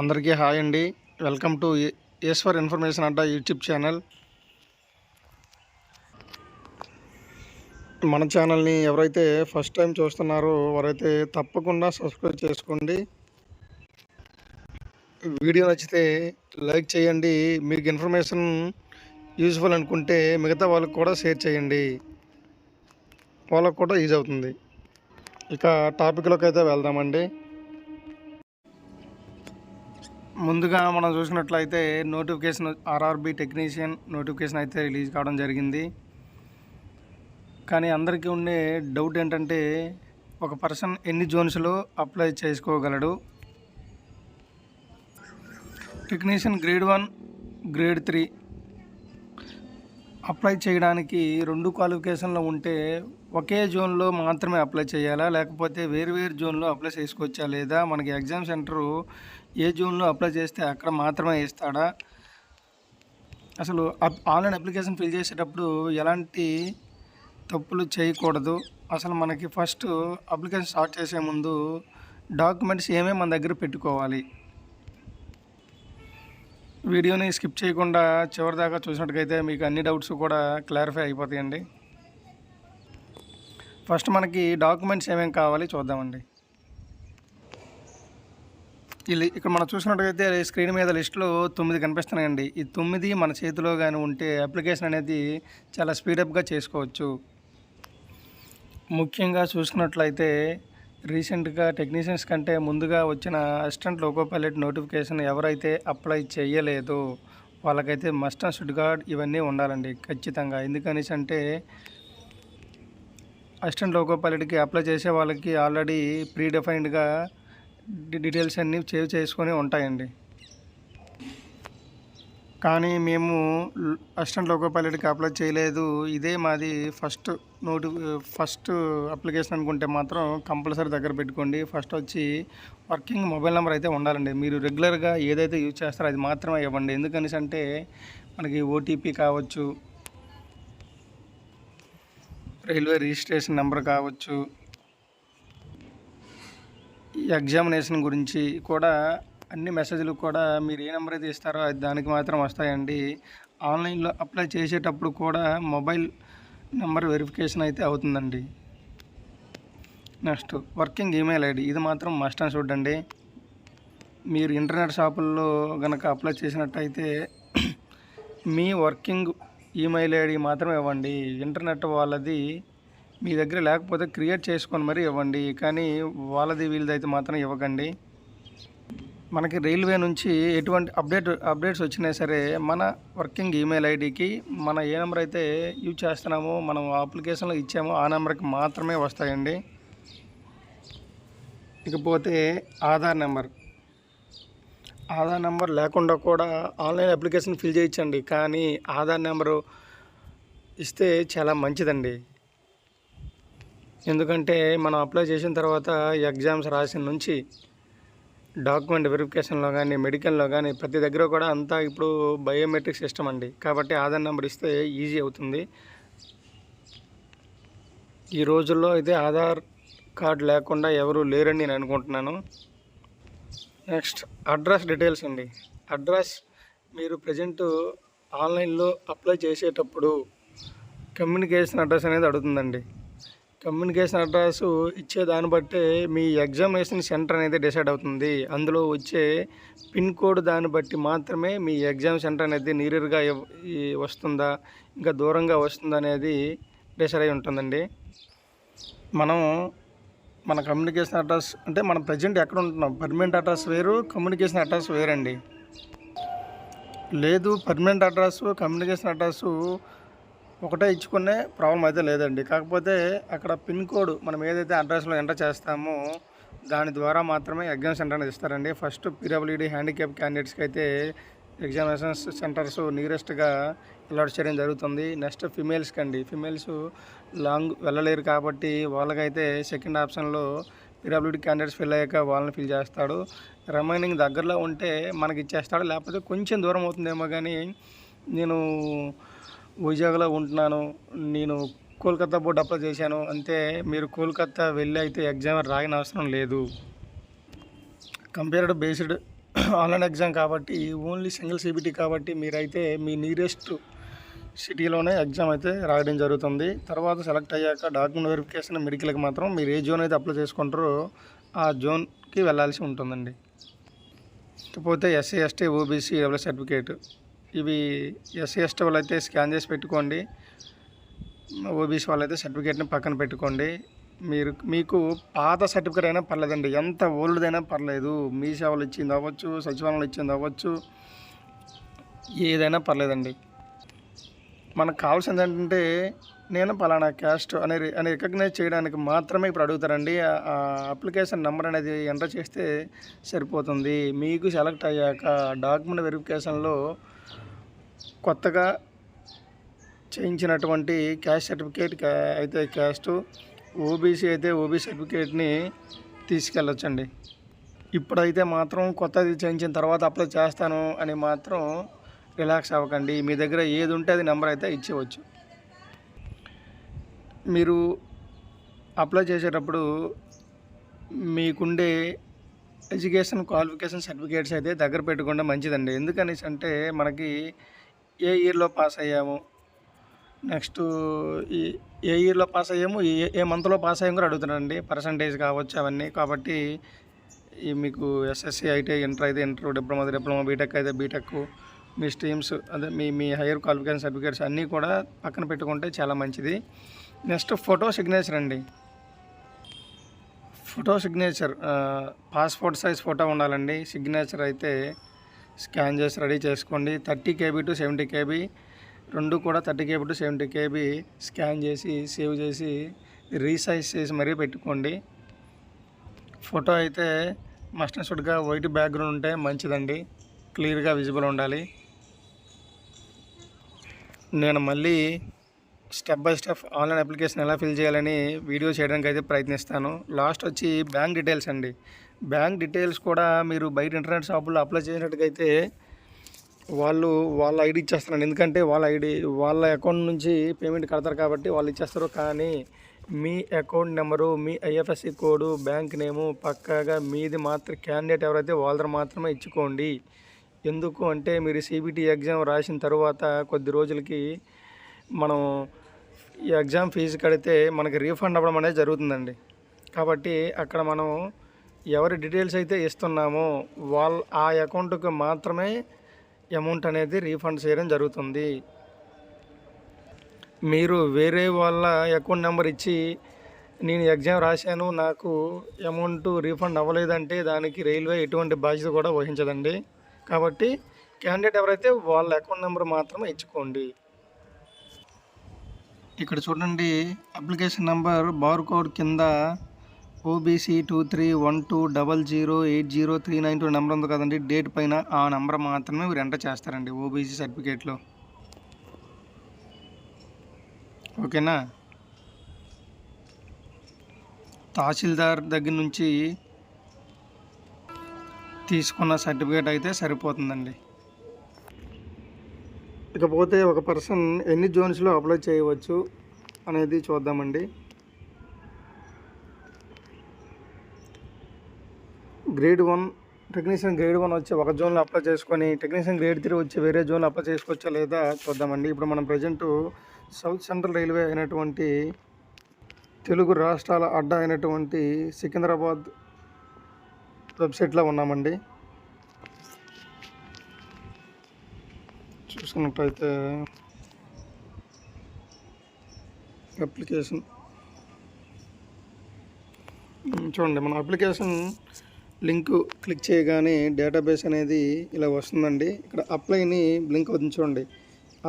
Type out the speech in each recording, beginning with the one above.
అందరికీ హాయ్ అండి. Welcome to Eeshwar information Adda YouTube channel. మన ఛానల్ని ఎవరైతే ఫస్ట్ టైం చూస్తున్నారో వారైతే తప్పకుండా సబ్స్క్రైబ్ చేసుకోండి. వీడియో నచ్చితే లైక్ చేయండి. మీకు ఇన్ఫర్మేషన్ యూజ్ఫుల్ అనుకుంటే మిగతా వాళ్ళకి కూడా షేర్ చేయండి. వాళ్ళకు కూడా యూజ్ అవుతుంది. ఇక టాపిక్లోకి అయితే వెళ్దామండి. ముందుగా మనం చూసినట్లయితే నోటిఫికేషన్ ఆర్ఆర్బి టెక్నీషియన్ నోటిఫికేషన్ అయితే రిలీజ్ కావడం జరిగింది. కానీ అందరికీ ఉండే డౌట్ ఏంటంటే ఒక పర్సన్ ఎన్ని జోన్స్లో apply చేసుకోగలడు? Technician grade one grade three apply చేయడానికి రెండు క్వాలిఫికేషన్లో ఉంటే ఒకే జోన్లో మాత్రమే అప్లై చేయాలా? లేకపోతే వేరు వేరు జోన్లో అప్లై చేసుకోవచ్చా లేదా? మనకి ఎగ్జామ్ సెంటరు ఏ జోన్లో అప్లై చేస్తే అక్కడ మాత్రమే ఇస్తాడా అసలు అప్- ఆన్లైన్ అప్లికేషన్ ఫిల్ చేసేటప్పుడు ఎలాంటి తప్పులు చేయకూడదు. అసలు మనకి ఫస్ట్ అప్లికేషన్ స్టార్ట్ చేసే ముందు డాక్యుమెంట్స్ ఏమేమి మన దగ్గర పెట్టుకోవాలి? వీడియోని స్కిప్ చేయకుండా చివరి దాకా అయితే మీకు అన్ని డౌట్స్ కూడా క్లారిఫై అయిపోతాయండి. ఫస్ట్ మనకి డాక్యుమెంట్స్ ఏమేమి కావాలి చూద్దామండి. ఇది ఇక్కడ మనం చూసినట్టుగైతే స్క్రీన్ మీద లిస్టులో తొమ్మిది కనిపిస్తున్నాయండి. ఈ తొమ్మిది మన చేతిలో కానీ ఉంటే అప్లికేషన్ అనేది చాలా స్పీడప్గా చేసుకోవచ్చు. ముఖ్యంగా చూసుకున్నట్లయితే రీసెంట్గా టెక్నీషియన్స్ కంటే ముందుగా వచ్చిన అసిస్టెంట్ లోకో పైలట్ నోటిఫికేషన్ ఎవరైతే అప్లై చేయలేదో వాళ్ళకైతే మస్ట్ అండ్ షుడ్ గార్డ్ ఇవన్నీ ఉండాలండి ఖచ్చితంగా. ఎందుకనేసి అంటే అసిస్టెంట్ లోకో పైలట్కి అప్లై చేసే వాళ్ళకి ఆల్రెడీ ప్రీ డిఫైన్డ్గా డీటెయిల్స్ అన్నీ సేవ్ చేసుకొని ఉంటాయండి. కానీ మేము అసిస్టెంట్ లోకో పైలట్కి అప్లై చేయలేదు. ఇదే మాది ఫస్ట్ నోటి ఫస్ట్ అప్లికేషన్ అనుకుంటే మాత్రం కంపల్సరీ దగ్గర పెట్టుకోండి. ఫస్ట్ వచ్చి వర్కింగ్ మొబైల్ నెంబర్ అయితే ఉండాలండి. మీరు రెగ్యులర్గా ఏదైతే యూజ్ చేస్తారో అది మాత్రమే ఇవ్వండి. ఎందుకనేసి అంటే మనకి ఓటీపీ కావచ్చు రైల్వే రిజిస్ట్రేషన్ నెంబర్ కావచ్చు ఎగ్జామినేషన్ గురించి కూడా అన్ని మెసేజ్లు కూడా మీరు ఏ నెంబర్ అయితే ఇస్తారో అది దానికి మాత్రం వస్తాయండి. ఆన్లైన్లో అప్లై చేసేటప్పుడు కూడా మొబైల్ నెంబర్ వెరిఫికేషన్ అయితే అవుతుందండి. నెక్స్ట్ వర్కింగ్ ఈమెయిల్ ఐడి ఇది మాత్రం మస్ట్ అని చూడండి మీరు ఇంటర్నెట్ షాపుల్లో కనుక అప్లై చేసినట్టయితే మీ వర్కింగ్ ఈమెయిల్ ఐడి మాత్రం ఇవ్వండి. ఇంటర్నెట్ వాళ్ళది మీ దగ్గర లేకపోతే క్రియేట్ చేసుకొని మరీ ఇవ్వండి. కానీ వాళ్ళది వీళ్ళది అయితే మాత్రం ఇవ్వకండి. మనకి రైల్వే నుంచి ఎటువంటి అప్డేట్ అప్డేట్స్ వచ్చినా సరే మన వర్కింగ్ ఈమెయిల్ ఐడికి మన ఏ నెంబర్ అయితే యూజ్ చేస్తున్నామో మనం అప్లికేషన్లో ఇచ్చామో ఆ నెంబర్కి మాత్రమే వస్తాయండి. ఇకపోతే ఆధార్ నెంబర్. ఆధార్ నెంబర్ లేకుండా కూడా ఆన్లైన్ అప్లికేషన్ ఫిల్ చేయించండి. కానీ ఆధార్ నెంబరు ఇస్తే చాలా మంచిదండి. ఎందుకంటే మనం అప్లై చేసిన తర్వాత ఎగ్జామ్స్ రాసిన నుంచి డాక్యుమెంట్ వెరిఫికేషన్లో కానీ మెడికల్లో కానీ ప్రతి దగ్గర కూడా అంతా ఇప్పుడు బయోమెట్రిక్ సిస్టమ్ అండి. కాబట్టి ఆధార్ నెంబర్ ఇస్తే ఈజీ అవుతుంది. ఈ రోజుల్లో అయితే ఆధార్ కార్డు లేకుండా ఎవరు లేరని నేను అనుకుంటున్నాను. నెక్స్ట్ అడ్రస్ డీటెయిల్స్ అండి. అడ్రస్ మీరు ప్రజెంట్ ఆన్లైన్లో అప్లై చేసేటప్పుడు కమ్యూనికేషన్ అడ్రస్ అనేది అడుగుతుందండి. కమ్యూనికేషన్ అడ్రస్ ఇచ్చే దాన్ని బట్టే మీ ఎగ్జామినేషన్ సెంటర్ అనేది డిసైడ్ అవుతుంది. అందులో వచ్చే పిన్ కోడ్ దాన్ని బట్టి మాత్రమే మీ ఎగ్జామ్ సెంటర్ అనేది నీరుగా వస్తుందా ఇంకా దూరంగా వస్తుందా అనేది డిసైడ్ అయి ఉంటుందండి. మనం మన కమ్యూనికేషన్ అడ్రస్ అంటే మనం ప్రజెంట్ ఎక్కడ ఉంటున్నాం? పర్మనెంట్ అడ్రస్ వేరు కమ్యూనికేషన్ అడ్రస్ వేరండి. లేదు పర్మనెంట్ అడ్రస్ కమ్యూనికేషన్ అడ్రస్ ఒకటే ఇచ్చుకునే ప్రాబ్లం అయితే లేదండి. కాకపోతే అక్కడ పిన్ కోడ్ మనం ఏదైతే అడ్రస్లో ఎంటర్ చేస్తామో దాని ద్వారా మాత్రమే ఎగ్జామ్ సెంటర్ అనేది ఇస్తారండి. ఫస్ట్ పీడబ్ల్యూడి హ్యాండిక్యాప్ క్యాండిడేట్స్కి అయితే ఎగ్జామినేషన్ సెంటర్స్ నియరెస్ట్గా అలాట్ చేయడం జరుగుతుంది. నెక్స్ట్ ఫిమేల్స్కి అండి. ఫిమేల్స్ లాంగ్ వెళ్ళలేరు కాబట్టి వాళ్ళకైతే సెకండ్ ఆప్షన్లో పీడబ్ల్యూడీ క్యాండిడేట్స్ ఫిల్ అయ్యాక వాళ్ళని ఫిల్ చేస్తాడు. రిమైనింగ్ దగ్గరలో ఉంటే మనకి ఇచ్చేస్తాడు. లేకపోతే కొంచెం దూరం అవుతుందేమో కానీ నేను వైజాగ్లో ఉంటున్నాను. నేను కోల్కతా బోర్డు అప్లై చేశాను. అంతే మీరు కోల్కతా వెళ్ళి అయితే ఎగ్జామ్ రాయని అవసరం లేదు. కంపేర్డ్ బేస్డ్ ఆన్లైన్ ఎగ్జామ్ కాబట్టి ఓన్లీ సింగిల్ సీబీటీ కాబట్టి మీరైతే మీ నియరెస్ట్ సిటీలోనే ఎగ్జామ్ అయితే రాయడం జరుగుతుంది. తర్వాత సెలెక్ట్ అయ్యాక డాక్యుమెంట్ వెరిఫికేషన్ మెడికల్కి మాత్రం మీరు ఏ జోన్ అయితే అప్లై చేసుకుంటారో ఆ జోన్కి వెళ్ళాల్సి ఉంటుందండి. ఇకపోతే SC ST OBC develop certificate. ఇవి ఎస్సీ ఎస్టీ వాళ్ళు అయితే స్కాన్ చేసి పెట్టుకోండి. ఓబీసీ వాళ్ళైతే సర్టిఫికేట్ని పక్కన పెట్టుకోండి. మీరు మీకు పాత సర్టిఫికేట్ అయినా పర్లేదండి. ఎంత ఓల్డ్ అయినా పర్లేదు. మీ సేవలు ఇచ్చింది అవ్వచ్చు సచివాలయంలో ఇచ్చింది అవ్వచ్చు ఏదైనా పర్లేదండి. మనకు కావాల్సింది ఏంటంటే నేను పలానా క్యాస్ట్ అనే అని రికగ్నైజ్ చేయడానికి మాత్రమే ఇప్పుడు అడుగుతారండి. ఆ అప్లికేషన్ నెంబర్ అనేది ఎంటర్ చేస్తే సరిపోతుంది. మీకు సెలెక్ట్ అయ్యాక డాక్యుమెంట్ వెరిఫికేషన్లో కొత్తగా చేయించినటువంటి క్యాస్ట్ సర్టిఫికేట్ అయితే క్యాస్ట్ ఓబీసీ అయితే ఓబీసీ సర్టిఫికేట్ని తీసుకెళ్ళొచ్చండి. ఇప్పుడైతే మాత్రం కొత్తది చేయించిన తర్వాత అప్లై చేస్తాను అని మాత్రం రిలాక్స్ అవ్వకండి. మీ దగ్గర ఏది ఉంటే అది నెంబర్ అయితే ఇచ్చేవచ్చు. మీరు అప్లై చేసేటప్పుడు మీకుండే ఎడ్యుకేషన్ క్వాలిఫికేషన్ సర్టిఫికేట్స్ అయితే దగ్గర పెట్టుకుంటే మంచిదండి. ఎందుకనేసి అంటే మనకి ఏ ఇయర్లో పాస్ అయ్యాము? నెక్స్ట్ ఈ ఏ ఇయర్లో పాస్ అయ్యాము? ఏ ఏ మంత్లో పాస్ అయ్యాము కూడా అడుగుతున్నానండి పర్సంటేజ్ కావచ్చు అవన్నీ. కాబట్టి ఈ మీకు ఎస్ఎస్సి అయితే ఇంటర్ అయితే inter diploma diploma B Tech అయితే బీటెక్ మీ స్ట్రీమ్స్ అదే మీ మీ హైయర్ క్వాలిఫికేషన్ సర్టిఫికేట్స్ అన్నీ కూడా పక్కన పెట్టుకుంటే చాలా మంచిది. నెక్స్ట్ ఫోటో సిగ్నేచర్ అండి. Photo signature passport size photo ఉండాలండి. సిగ్నేచర్ అయితే స్కాన్ చేసి రెడీ చేసుకోండి. Thirty KB to seventy KB రెండు కూడా thirty KB to seventy KB scan చేసి సేవ్ చేసి రీసైజ్ చేసి మరీ పెట్టుకోండి. ఫోటో అయితే మస్ట్ షుడ్గా వైట్ బ్యాక్గ్రౌండ్ ఉంటే మంచిదండి. క్లియర్గా విజిబుల్ ఉండాలి. నేను మళ్ళీ step by step online application ఎలా ఫిల్ చేయాలని వీడియో చేయడానికి అయితే ప్రయత్నిస్తాను. లాస్ట్ వచ్చి బ్యాంక్ డీటెయిల్స్ అండి. బ్యాంక్ డీటెయిల్స్ కూడా మీరు బయట ఇంటర్నెట్ షాపుల్లో అప్లై చేసినట్టుగైతే వాళ్ళు వాళ్ళ ఐడి ఇచ్చేస్తున్నారు ఎందుకంటే వాళ్ళ ఐడి వాళ్ళ అకౌంట్ నుంచి పేమెంట్ కడతారు కాబట్టి వాళ్ళు ఇచ్చేస్తారు. కానీ మీ అకౌంట్ నెంబరు మీ ఐఎఫ్ఎస్సి కోడు బ్యాంక్ నేము పక్కాగా మీది మాత్రం క్యాండిడేట్ ఎవరైతే వాళ్ళది మాత్రమే ఇచ్చుకోండి. ఎందుకు అంటే మీరు సిబిటి ఎగ్జామ్ రాసిన తర్వాత కొద్ది రోజులకి మనం ఈ ఎగ్జామ్ ఫీజు కడితే మనకి రీఫండ్ అవ్వడం అనేది జరుగుతుందండి. కాబట్టి అక్కడ మనం ఎవరి డీటెయిల్స్ అయితే ఇస్తున్నామో వాళ్ళ ఆ అకౌంట్కి మాత్రమే అమౌంట్ అనేది రీఫండ్ చేయడం జరుగుతుంది. మీరు వేరే వాళ్ళ అకౌంట్ నెంబర్ ఇచ్చి నేను ఎగ్జామ్ రాశాను నాకు అమౌంట్ రీఫండ్ అవ్వలేదంటే దానికి రైల్వే ఎటువంటి బాధ్యత కూడా వహించదండి. కాబట్టి క్యాండిడేట్ ఎవరైతే వాళ్ళ అకౌంట్ నెంబర్ మాత్రమే ఇచ్చుకోండి. ఇక్కడ చూడండి అప్లికేషన్ నెంబర్ బార్ కోడ్ కింద OBC two three one two double zero eight zero three nine two number ఉంది కదండి. డేట్ పైన ఆ నెంబర్ మాత్రమే మీరు ఎంటర్ చేస్తారండి ఓబీసీ సర్టిఫికేట్లో ఓకేనా తహసీల్దార్ దగ్గర నుంచి తీసుకున్న సర్టిఫికేట్ అయితే సరిపోతుందండి. ఇకపోతే ఒక పర్సన్ ఎన్ని జోన్స్లో అప్లై చేయవచ్చు అనేది చూద్దామండి. Grade one technician grade one వచ్చి ఒక జోన్లో అప్లై చేసుకొని టెక్నీషియన్ గ్రేడ్ త్రీ వచ్చి వేరే జోన్లో అప్లై చేసుకోవచ్చా లేదా చూద్దామండి. ఇప్పుడు మనం ప్రజెంట్ సౌత్ సెంట్రల్ రైల్వే అయినటువంటి తెలుగు రాష్ట్రాల అడ్డా అయినటువంటి సికింద్రాబాద్ వెబ్సైట్లో ఉన్నామండి. చూసుకున్నట్టయితే అప్లికేషన్. చూడండి మన అప్లికేషన్ లింక్ క్లిక్ చేయగానే డేటాబేస్ అనేది ఇలా వస్తుందండి. ఇక్కడ అప్లైని లింక్ అవుతుంది చూడండి.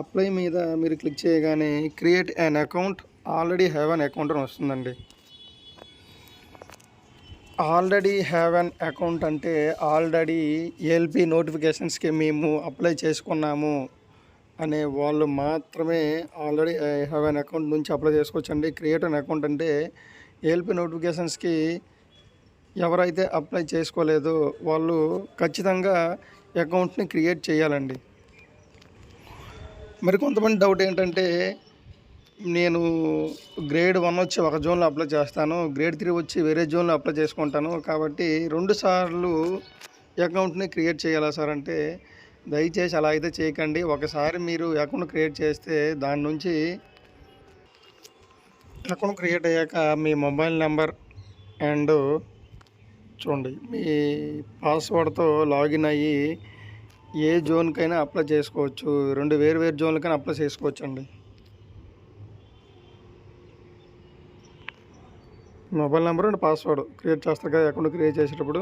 అప్లై మీద మీరు క్లిక్ చేయగానే create an account. Already have an account అని వస్తుందండి. ఆల్రెడీ హ్యావ్ అన్ అకౌంట్ అంటే ఆల్రెడీ ఏఎల్పి నోటిఫికేషన్స్కి మేము అప్లై చేసుకున్నాము అనే వాళ్ళు మాత్రమే ఆల్రెడీ హ్యావ్ అన్ అకౌంట్ నుంచి అప్లై చేసుకోవచ్చండి. క్రియేట్ అన్ అకౌంట్ అంటే ఏఎల్పి నోటిఫికేషన్స్కి ఎవరైతే అప్లై చేసుకోలేదో వాళ్ళు ఖచ్చితంగా అకౌంట్ని క్రియేట్ చేయాలండి. మరి కొంతమంది డౌట్ ఏంటంటే నేను గ్రేడ్ వన్ వచ్చి ఒక జోన్లో అప్లై చేస్తాను. గ్రేడ్ త్రీ వచ్చి వేరే జోన్లో అప్లై చేసుకుంటాను. కాబట్టి రెండు సార్లు అకౌంట్ని క్రియేట్ చేయాలా సార్ అంటే దయచేసి అలా అయితే చేయకండి. ఒకసారి మీరు అకౌంట్ క్రియేట్ చేస్తే దాని నుంచి అకౌంట్ క్రియేట్ అయ్యాక మీ మొబైల్ నెంబర్ అండ్ చూడండి మీ పాస్వర్డ్తో లాగిన్ అయ్యి ఏ జోన్కైనా అప్లై చేసుకోవచ్చు. రెండు వేరు వేరు జోన్లకైనా అప్లై చేసుకోవచ్చు అండి mobile number and password create చేస్తారు కదా అకౌంట్ క్రియేట్ చేసేటప్పుడు.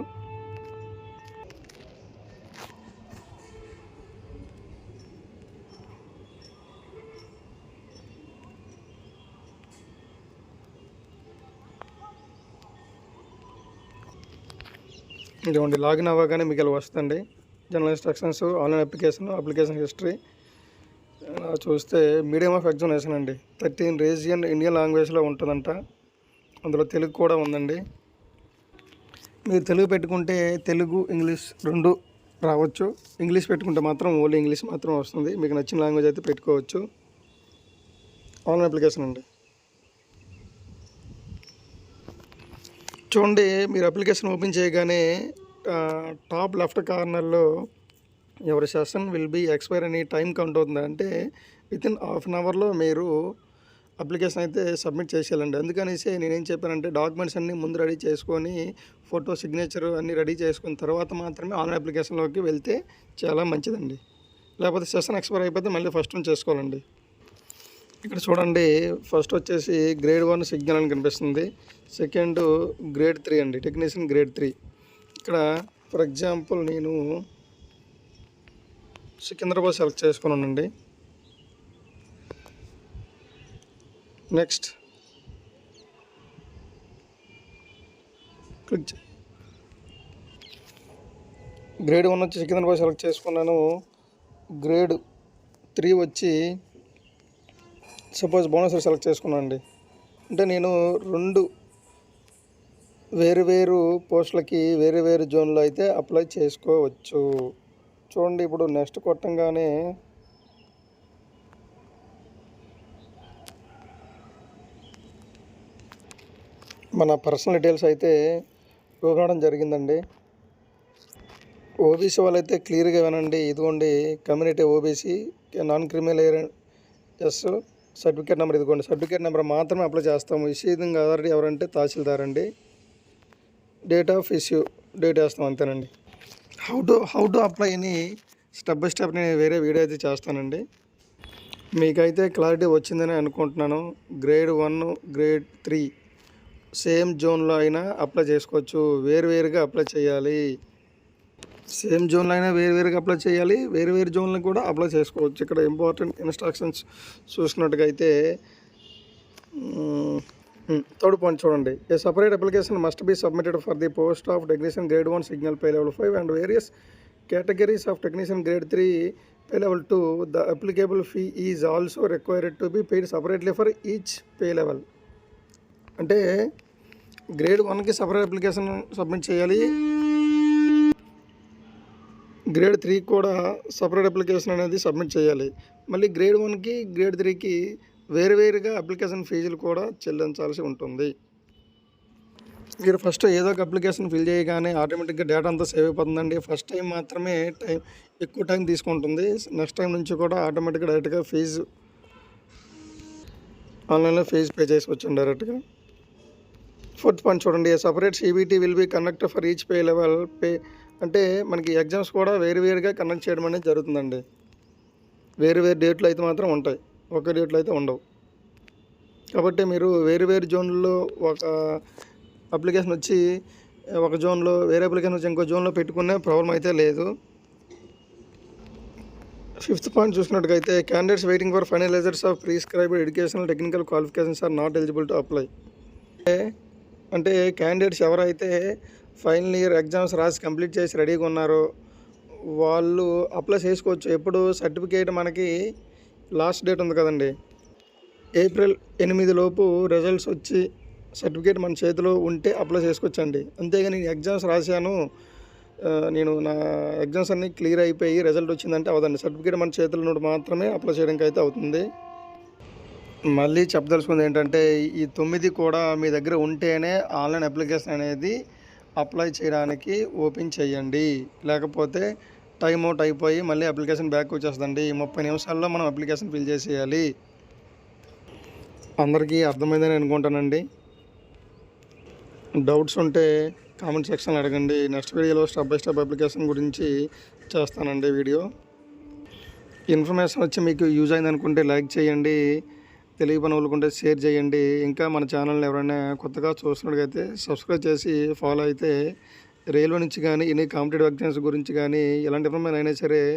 ఇదిగోండి లాగిన్ అవ్వగానే మీకు ఇలా వస్తుంది general instructions online application application history. చూస్తే మీడియం ఆఫ్ ఎగ్జామినేషన్ అండి. థర్టీన్ రీజియన్ ఇండియన్ లాంగ్వేజ్లో ఉంటుందంట. అందులో తెలుగు కూడా ఉందండి. మీరు తెలుగు పెట్టుకుంటే తెలుగు ఇంగ్లీష్ రెండు రావచ్చు. ఇంగ్లీష్ పెట్టుకుంటే మాత్రం ఓన్లీ ఇంగ్లీష్ మాత్రం వస్తుంది. మీకు నచ్చిన లాంగ్వేజ్ అయితే పెట్టుకోవచ్చు. ఆన్లైన్ అప్లికేషన్ అండి. చూడండి మీరు అప్లికేషన్ ఓపెన్ చేయగానే టాప్ లెఫ్ట్ కార్నర్లో ఎవరి సెషన్ విల్ బీ ఎక్స్పైర్ అని టైం కౌంట్ అవుతుంది అంటే విత్ ఇన్ హాఫ్ అన్ అవర్లో మీరు అప్లికేషన్ అయితే సబ్మిట్ చేసేయాలండి. అందుకనేసి నేనేం చెప్పానంటే డాక్యుమెంట్స్ అన్నీ ముందు రెడీ చేసుకొని ఫోటో సిగ్నేచర్ అన్నీ రెడీ చేసుకున్న తర్వాత మాత్రమే ఆన్లైన్ అప్లికేషన్లోకి వెళ్తే చాలా మంచిదండి. లేకపోతే సెషన్ ఎక్స్పైర్ అయిపోతే మళ్ళీ ఫస్ట్ నుంచి చేసుకోవాలండి. ఇక్కడ చూడండి ఫస్ట్ వచ్చేసి గ్రేడ్ వన్ సిగ్నల్ అని కనిపిస్తుంది. సెకండ్ గ్రేడ్ త్రీ అండి టెక్నీషియన్ గ్రేడ్ త్రీ. ఇక్కడ ఫర్ ఎగ్జాంపుల్ నేను సికింద్రాబాద్ సెలెక్ట్ చేసుకున్నానండి. నెక్స్ట్. క్లిక్ చే- గ్రేడ్ వన్ వచ్చి సికింద్రాబాద్ సెలెక్ట్ చేసుకున్నాను. గ్రేడ్ త్రీ వచ్చి సపోజ్ బోనస్ సెలెక్ట్ చేసుకున్నాను అండి. అంటే నేను రెండు వేరు వేరు పోస్టులకి వేరు వేరు జోన్లో అయితే అప్లై చేసుకోవచ్చు. చూడండి ఇప్పుడు నెక్స్ట్ కొట్టంగానే మన పర్సనల్ డీటెయిల్స్ అయితే ఇవ్వడం జరిగిందండి. ఓబీసీ వాళ్ళైతే క్లియర్గా వినండి. ఇదిగోండి community OBC non criminal S certificate number ఇదిగోండి. సర్టిఫికేట్ నెంబర్ మాత్రమే అప్లై చేస్తాము. ఇష్యూయింగ్ అథారిటీ ఎవరంటే తహసీల్దార్ అండి. డేట్ ఆఫ్ ఇష్యూ డేట్ వేస్తాం అంతేనండి. How to how to apply అని స్టెప్ బై స్టెప్ నేను వేరే వీడియో అయితే చేస్తానండి. మీకైతే క్లారిటీ వచ్చిందని అనుకుంటున్నాను. Grade one grade three same జోన్లో అయినా అప్లై చేసుకోవచ్చు. వేరువేరుగా అప్లై చేయాలి. సేమ్ జోన్లో అయినా వేరువేరుగా అప్లై చేయాలి. వేరు వేరు జోన్లో కూడా అప్లై చేసుకోవచ్చు. ఇక్కడ ఇంపార్టెంట్ ఇన్స్ట్రక్షన్స్ చూసినట్టుగా అయితే థర్డ్ పాయింట్ చూడండి. A separate application must be submitted for the post of technician grade one signal pay level five and various categories of technician grade three pay level two. The applicable fee is also required to be paid separately for each pay level. అంటే grade వన్కి separate application submit చేయాలి. Grade త్రీకి కూడా separate application అనేది submit చేయాలి. మళ్ళీ grade వన్కి grade త్రీకి వేరు వేరుగా అప్లికేషన్ ఫీజులు కూడా చెల్లించాల్సి ఉంటుంది. మీరు ఫస్ట్ ఏదో ఒక అప్లికేషన్ ఫిల్ చేయగానే ఆటోమేటిక్గా డేటా అంతా సేవ్ అయిపోతుందండి. ఫస్ట్ టైం మాత్రమే టైం ఎక్కువ టైం తీసుకుంటుంది. నెక్స్ట్ టైం నుంచి కూడా ఆటోమేటిక్గా డైరెక్ట్గా ఫీజు ఆన్లైన్లో ఫీజు పే చేసుకోవచ్చు డైరెక్ట్గా. ఫోర్త్ పాయింట్ చూడండి separate CBT will be conduct for each pay level pay అంటే మనకి ఎగ్జామ్స్ కూడా వేరు వేరుగా కండక్ట్ చేయడం అనేది జరుగుతుందండి. వేరు వేరు డేట్లు అయితే మాత్రం ఉంటాయి. ఒక డేట్లు అయితే ఉండవు. కాబట్టి మీరు వేరు వేరు జోన్లో ఒక అప్లికేషన్ వచ్చి ఒక జోన్లో వేరే అప్లికేషన్ వచ్చి ఇంకో జోన్లో పెట్టుకునే ప్రాబ్లం అయితే లేదు. Fifth point చూసినట్టుగైతే candidates waiting for finalisers of prescribed educational technical qualifications are not eligible to apply అంటే క్యాండిడేట్స్ ఎవరైతే ఫైనల్ ఇయర్ ఎగ్జామ్స్ రాసి కంప్లీట్ చేసి రెడీగా ఉన్నారో వాళ్ళు అప్లై చేసుకోవచ్చు. ఎప్పుడు సర్టిఫికేట్ మనకి లాస్ట్ డేట్ ఉంది కదండి. ఏప్రిల్ ఎనిమిది లోపు రిజల్ట్స్ వచ్చి సర్టిఫికేట్ మన చేతిలో ఉంటే అప్లై చేసుకోవచ్చండి. అంతేగాని నేను ఎగ్జామ్స్ రాశాను నేను నా ఎగ్జామ్స్ అన్నీ క్లియర్ అయిపోయి రిజల్ట్ వచ్చిందంటే అవదండి సర్టిఫికేట్ మన చేతిలో నుండి మాత్రమే అప్లై చేయడానికి అయితే అవుతుంది. మళ్ళీ చెప్పదలుచుకుంది ఏంటంటే ఈ తొమ్మిది కూడా మీ దగ్గర ఉంటేనే ఆన్లైన్ అప్లికేషన్ అనేది అప్లై చేయడానికి ఓపెన్ చేయండి. లేకపోతే టైం అవుట్ అయిపోయి మళ్ళీ అప్లికేషన్ బ్యాక్ వచ్చేస్తుందండి. ముప్పై నిమిషాల్లో మనం అప్లికేషన్ ఫిల్ చేసేయాలి. అందరికీ అర్థమైందని అనుకుంటానండి. డౌట్స్ ఉంటే కామెంట్ సెక్షన్లో అడగండి. నెక్స్ట్ వీడియోలో స్టెప్ బై స్టెప్ అప్లికేషన్ గురించి చేస్తానండి వీడియో. ఇన్ఫర్మేషన్ వచ్చి మీకు యూజ్ అయింది అనుకుంటే లైక్ చేయండి. తెలుగు వాళ్ళకుంటే షేర్ చేయండి. ఇంకా మన ఛానల్ని ఎవరైనా కొత్తగా చూస్తున్నట్టుగైతే సబ్స్క్రైబ్ చేసి ఫాలో అయితే రైల్వే నుంచి కానీ ఎన్ని కాంపిటేటివ్ ఎగ్జామ్స్ గురించి కానీ ఎలాంటి ఇన్ఫర్మేషన్ అయినా సరే